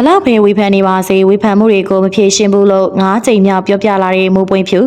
ဘလောက်ပဲဝေဖန်နေပါစေဝေဖန်မှုတွေကိုမဖြေရှင်းဘူးလို့ငါးချိန်မြောက်ပြောပြလာတဲ့မိုးပွင့်ဖြူ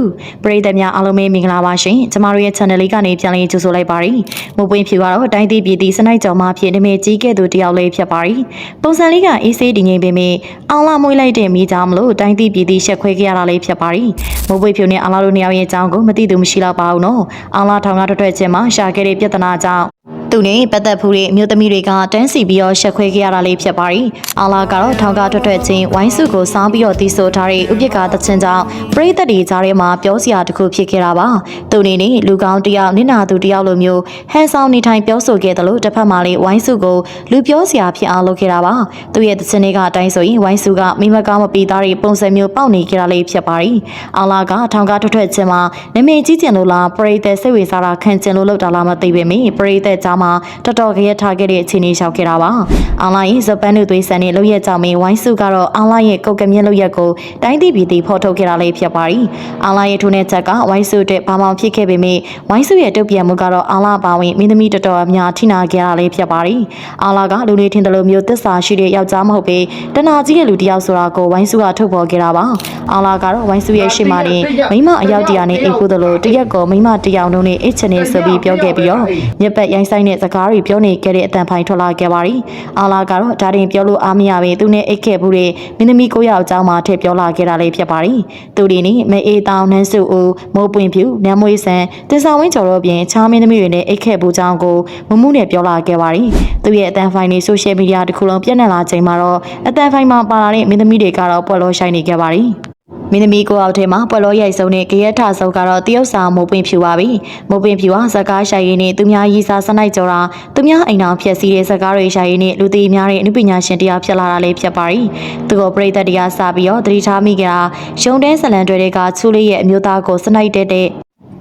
ပရိသတ်များအားလုံးပဲမင်္ဂလာပါရှင်ကျမတို့ရဲ့ channel လေးကနေပြန်လည်ကြိုဆိုလိုက်ပါရစေမိုးပွင့်ဖြူကတော့တိုင်းပြည်ပြည်သည်စနိုက်ကြော်မှဖြစ်နေမေကြီးခဲ့သူတယောက်လေးဖြစ်ပါရီပုံစံလေးကအေးဆေးတည်ငြိမ်ပေမဲ့အောင်လာမွေးလိုက်တဲ့မိသားမလို့တိုင်းပြည်ပြည်သည်ရှက်ခွဲခဲ့ရတာလေးဖြစ်ပါရီမိုးပွင့်ဖြူနဲ့အောင်လာတို့နှစ်ယောက်ရဲ့အကြောင်းကိုမသိသူမရှိတော့ပါဘူးနော်အောင်လာထောင်ကထွက်ထွက်ချင်းမှာရှာခဲ့တဲ့ပြဿနာကြောင့် သူနဲ့ပတ်သက်ဖူးတဲ့အမျိုးသမီးတွေကတန်းစီပြီးတော့ရှက်ခွဲခဲ့ရတာလေးဖြစ်ပါရီ။အာလာကတော့ထောင်ကထွက်ထွက်ချင်းဝိုင်းစုကိုစောင်းပြီးတော့တီးဆိုထားတဲ့ဥပက္ခသချင်းကြောင့်ပရိသတ်တွေကြားထဲမှာပြောစရာတစ်ခုဖြစ်ခဲ့တာပါ။သူအနေနဲ့လူကောင်းတစ်ယောက်နင့်နာသူတစ်ယောက်လိုမျိုးဟန်ဆောင်နေထိုင်ပြောဆိုခဲ့တယ်လို့တစ်ဖက်မှာလေးဝိုင်းစုကိုလူပြောစရာဖြစ်အောင်လုပ်ခဲ့တာပါ။သူရဲ့သချင်းတွေကအတိုင်းဆိုရင်ဝိုင်းစုကမိမကောင်းမပီသားတွေပုံစံမျိုးပေါက်နေခဲ့တာလေးဖြစ်ပါရီ။အာလာကထောင်ကထွက်ထွက်ချင်းမှာနမေကြီးကျင်လို့လားပရိသတ်စိတ်ဝင်စားတာခံကျင်လို့လောက်တာလားမသိပေမဲ့ပရိသတ်ကြားမှာတော်တော်ကြရထားခဲ့တဲ့အခြေအနေရောက်ခဲ့တာပါ။အွန်လိုင်းဇပန်တို့သွေးဆန်နဲ့လောက်ရက်ကြောင့်မင်းဝိုင်းစုကတော့အွန်လိုင်းရဲ့ကုတ်ကမြင့်လောက်ရက်ကိုတိုင်းပြည်ပြည်တည်ဖော်ထုတ်ခဲ့တာလေးဖြစ်ပါရီ။အွန်လိုင်းရဲ့ထိုးနဲ့ချက်ကဝိုင်းစုတဲ့ဘာမှဖြစ်ခဲ့ပေမဲ့ဝိုင်းစုရဲ့တုတ်ပြန်မှုကတော့အွန်လာပါဝင်မင်းသမီးတော်တော်အများထိနာခဲ့ရတာလေးဖြစ်ပါရီ။အွန်လာကလူတွေထင်တယ်လို့မျိုးသစ္စာရှိတဲ့ယောက်ျားမဟုတ်ပေတနာကြီးရဲ့လူတစ်ယောက်ဆိုတာကိုဝိုင်းစုကထုတ်ဖော်ခဲ့တာပါ။အွန်လာကတော့ဝိုင်းစုရဲ့ရှေ့မှာနေမိမအယောက်တရာနဲ့အိတ်ဖို့တယ်လို့တရက်ကောမိမတယောက်လုံးနဲ့အိတ်ချင်နေဆိုပြီးပြောခဲ့ပြီးတော့မြက်ပတ်ရိုင်းဆိုင်တဲ့စကားတွေပြောနေခဲ့တဲ့အတန်ဖိုင်ထွက်လာခဲ့ပါရီ။အာလာကတော့ဒါတင်ပြောလို့အားမရပဲသူနဲ့အိတ်ခဲ့ဘူးတဲ့မင်းသမီးကိုယောက်အကြောင်းမှထည့်ပြောလာခဲ့တာလေးဖြစ်ပါရီ။သူဒီနေ့မအေးတောင်နန်းစုဦးမိုးပွင့်ဖြူနမ်းမွေးဆန်တင်ဆောင်ဝင်းကျော်တို့ပြင်ချားမင်းသမီးတွေနဲ့အိတ်ခဲ့ဘူးကြောင်းကိုမမှုနဲ့ပြောလာခဲ့ပါရီ။သူရဲ့အတန်ဖိုင်တွေဆိုရှယ်မီဒီယာတစ်ခုလုံးပြန့်နှံ့လာချိန်မှာတော့အတန်ဖိုင်မှာပါလာတဲ့မင်းသမီးတွေကတော့ပွက်လို့ရှိုင်းနေခဲ့ပါရီ။ မင်းသမီးကိုအောက်ထဲမှာပွက်လောရိုက်ဆုံးနဲ့ကြရက်ထဆုံးကတော့တရုတ်စာမိုးပင်ဖြူပါပြီမိုးပင်ဖြူဟာဇကားရှိုင်ရင်းနဲ့သူများရီစာစနိုက်ကြော်တာသူများအိမ်အောင်ဖြက်စီးတဲ့ဇကားတွေရှိုင်ရင်းနဲ့လူသေးများတဲ့အမှုပညာရှင်တရားဖြစ်လာတာလေးဖြစ်ပါရီသူကပြိသက်တရားစပြီးတော့သတိထားမိကြတာရုံတဲဇလန်တွေကချူလေးရဲ့အမျိုးသားကိုစနိုက်တဲ့တဲ့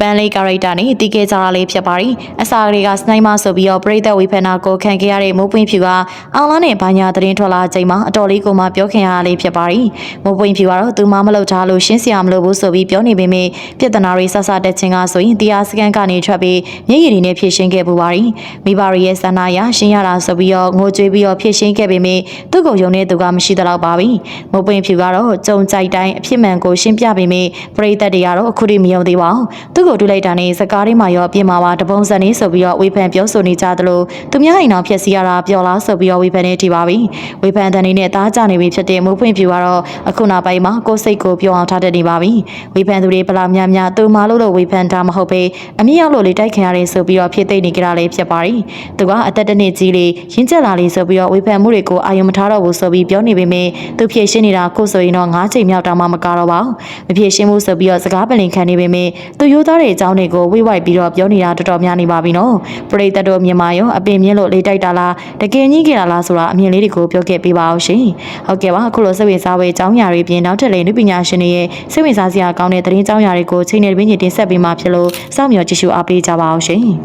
ပန်းလေးကာရိုက်တာနဲ့တီးခဲ့ကြတာလေးဖြစ်ပါရီအစာတွေကစနိုက်မဆိုပြီးတော့ပရိသတ်ဝေဖန်တာကိုခံခဲ့ရတဲ့မိုးပွင့်ဖြူကအောင်လားနဲ့ဘာညာသတင်းထွက်လာချိန်မှာအတော်လေးကိုမှပြောခင်ရတာလေးဖြစ်ပါရီမိုးပွင့်ဖြူကတော့သူမမလုပ်ထားလို့ရှင်းစရာမလိုဘူးဆိုပြီးပြောနေပေမဲ့ပြဿနာတွေဆဆတက်ချင်းကဆိုရင်တရားစကန်ကနေထွက်ပြီးမျက်ရည်တွေနဲ့ဖြည့်ရှင်းခဲ့ပူပါရီမိဘတွေရဲ့ဆန္ဒအရရှင်းရတာဆိုပြီးတော့ငိုကြွေးပြီးတော့ဖြည့်ရှင်းခဲ့ပေမဲ့သူ့ကိုယုံနေသူကမရှိတော့ပါဘူးမိုးပွင့်ဖြူကတော့ကြုံကြိုက်တိုင်းအဖြစ်မှန်ကိုရှင်းပြပေမဲ့ပရိသတ်တွေကတော့အခုထိမယုံသေးပါဘူးသူ့ကိုတွေ့လိုက်တာနဲ့စကားတွေမှာရောအပြင်မှာပါတပုံစံနေဆိုပြီးတော့ဝေဖန်ပြောဆိုနေကြသလိုသူများအိမ်အောင်ဖြစ်စီရတာပြောလားဆိုပြီးတော့ဝေဖန်နေထိပါပြီဝေဖန်တဲ့အနေနဲ့သားကြနေပြီဖြစ်တဲ့မိုးပွင့်ဖြူကတော့အခုနောက်ပိုင်းမှာကိုယ်စိတ်ကိုပြောအောင်ထားတတ်နေပါပြီဝေဖန်သူတွေဗလာများများသူမလို့လို့ဝေဖန်တာမဟုတ်ပဲအမြင့်ရောက်လို့လေတိုက်ခင်ရတယ်ဆိုပြီးတော့ဖြစ်သိနေကြတာလေးဖြစ်ပါရီသူကအသက်တစ်နှစ်ကြီးလေးရင်းချက်လာလေးဆိုပြီးတော့ဝေဖန်မှုတွေကိုအာရုံမထားတော့ဘူးဆိုပြီးပြောနေပေမဲ့သူဖြည့်ရှင်းနေတာကိုဆိုရင်တော့၅ချိန်မြောက်တောင်မှမကတော့ပါဘူးမဖြည့်ရှင်းမှုဆိုပြီးတော့စကားပလင်ခံနေပေမဲ့သူရိုးသားတဲ့အကြောင်းတွေကိုဝိဝိုက်ပြီးတော့ပြောနေတာတော်တော်များနေပါပြီနော်ပရိသတ်တို့မြန်မာရောအပင်မြင့်လို့လေတိုက်တာလားတကယ်ကြီးကြတာလားဆိုတာအမြင်လေးတွေကိုပြောခဲ့ပေးပါအောင်ရှင်ဟုတ်ကဲ့ပါအခုလိုစိတ်ဝင်စားဖွယ်အကြောင်းအရာတွေပြင်နောက်ထပ်လည်းနုပညာရှင်တွေရဲ့စိတ်ဝင်စားစရာကောင်းတဲ့သတင်းအကြောင်းအရာတွေကိုချိန်နယ်တွင်တင်ဆက်ပေးမှာဖြစ်လို့စောင့်မျှော်ကြည့်ရှုအားပေးကြပါအောင်ရှင်